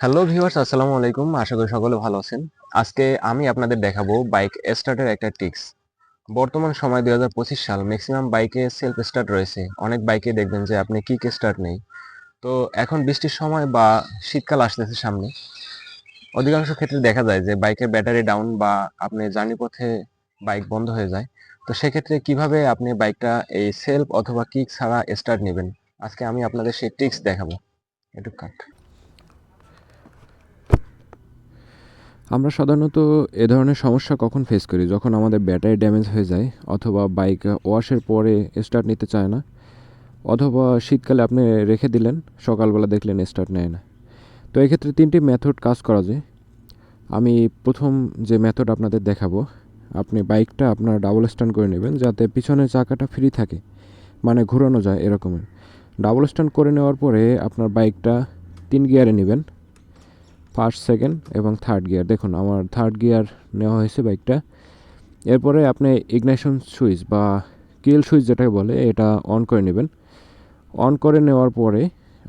Hello viewers আসসালামু আলাইকুম। আশা করি সকলে ভালো আছেন। আজকে আমি আপনাদের দেখাবো বাইক স্টার্টের একটা টিক্স বর্তমান সময় দু হাজার পঁচিশ সাল ম্যাক্সিমাম বাইকে সেলফ স্টার্ট রয়েছে। অনেক বাইকে দেখবেন যে আপনি কিক স্টার্ট নেই। তো এখন বৃষ্টির সময় বা শীতকাল আসতেছে সামনে। অধিকাংশ ক্ষেত্রে দেখা যায় যে বাইকের ব্যাটারি ডাউন বা আপনি জার্নি পথে বাইক বন্ধ হয়ে যায়। তো সেক্ষেত্রে কীভাবে আপনি বাইকটা এই সেলফ অথবা কিক ছাড়া স্টার্ট নেবেন? আজকে আমি আপনাদের সেই টিক্স দেখাবো। একটু কাট আমরা সাধারণত এ ধরনের সমস্যা কখন ফেস করি? যখন আমাদের ব্যাটারি ড্যামেজ হয়ে যায়, অথবা বাইক ওয়াশের পরে স্টার্ট নিতে চায় না, অথবা শীতকালে আপনি রেখে দিলেন, সকালবেলা দেখলেন স্টার্ট নেয় না। তো এক্ষেত্রে তিনটি মেথড কাজ করা যায়। আমি প্রথম যে মেথড আপনাদের দেখাবো, আপনি বাইকটা আপনার ডাবল স্ট্যান্ড করে নেবেন যাতে পিছনের চাকাটা ফ্রি থাকে মানে ঘোরানো যায় এরকমের। ডাবল স্ট্যান্ড করে নেওয়ার পরে আপনার বাইকটা তিন গিয়ারে নেবেন। ফার্স্ট সেকেন্ড এবং থার্ড গিয়ার দেখুন, আমার থার্ড গিয়ার নেওয়া হয়েছে বাইকটা এরপরে আপনি ইগনাইশন সুইচ বা কিল সুইচ যেটাকে বলে, এটা অন করে নেবেন। অন করে নেওয়ার পরে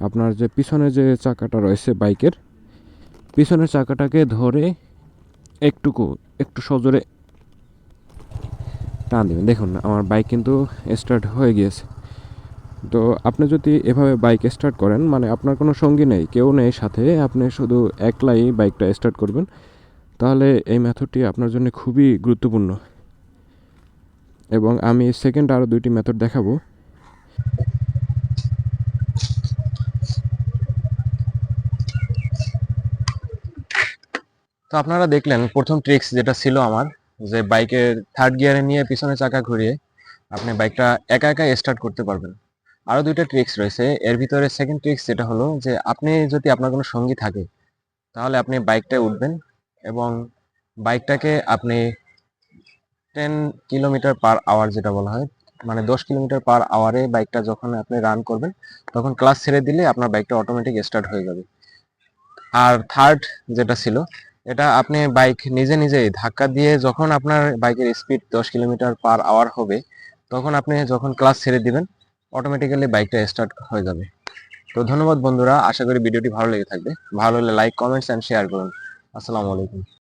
আপনার যে পিছনে যে চাকাটা রয়েছে বাইকের পিছনের চাকাটাকে ধরে একটুকু, একটু সজোরে টান দেবেন। দেখুন, আমার বাইক কিন্তু স্টার্ট হয়ে গিয়েছে। তো আপনি যদি এভাবে বাইক স্টার্ট করেন মানে আপনার কোনো সঙ্গী নেই, কেউ নেই সাথে, আপনি শুধু একলাই বাইকটা স্টার্ট করবেন, তাহলে এই মেথডটি আপনার জন্য খুবই গুরুত্বপূর্ণ। এবং আমি সেকেন্ড আরও দুইটি মেথড দেখাবো। তো আপনারা দেখলেন, প্রথম ট্রিক্স যেটা ছিল আমার, যে বাইকের থার্ড গিয়ারে নিয়ে পিছনে চাকা ঘুরিয়ে আপনি বাইকটা একা একা স্টার্ট করতে পারবেন। আরও দুইটা ট্রিক্স রয়েছে। এর ভিতরে সেকেন্ড ট্রিক্স যেটা হলো যে, আপনি যদি আপনার কোনো সঙ্গী থাকে, তাহলে আপনি বাইকটায় উঠবেন এবং বাইকটাকে আপনি টেন কিলোমিটার পার আওয়ার যেটা বলা হয় মানে দশ কিলোমিটার পার আওয়ারে বাইকটা যখন আপনি রান করবেন, তখন ক্লাস ছেড়ে দিলে আপনার বাইকটা অটোমেটিক স্টার্ট হয়ে যাবে। আর থার্ড যেটা ছিল, এটা আপনি বাইক নিজে নিজেই ধাক্কা দিয়ে যখন আপনার বাইকের স্পিড দশ কিলোমিটার পার আওয়ার হবে, তখন আপনি যখন ক্লাস ছেড়ে দিবেন অটোমেটিক্যালি বাইকটা স্টার্ট হয়ে যাবে। তো ধন্যবাদ বন্ধুরা, আশা করি ভিডিওটি ভালো লেগে থাকবে। ভালো হলে লাইক কমেন্টস অ্যান্ড শেয়ার করুন। আসসালামু আলাইকুম।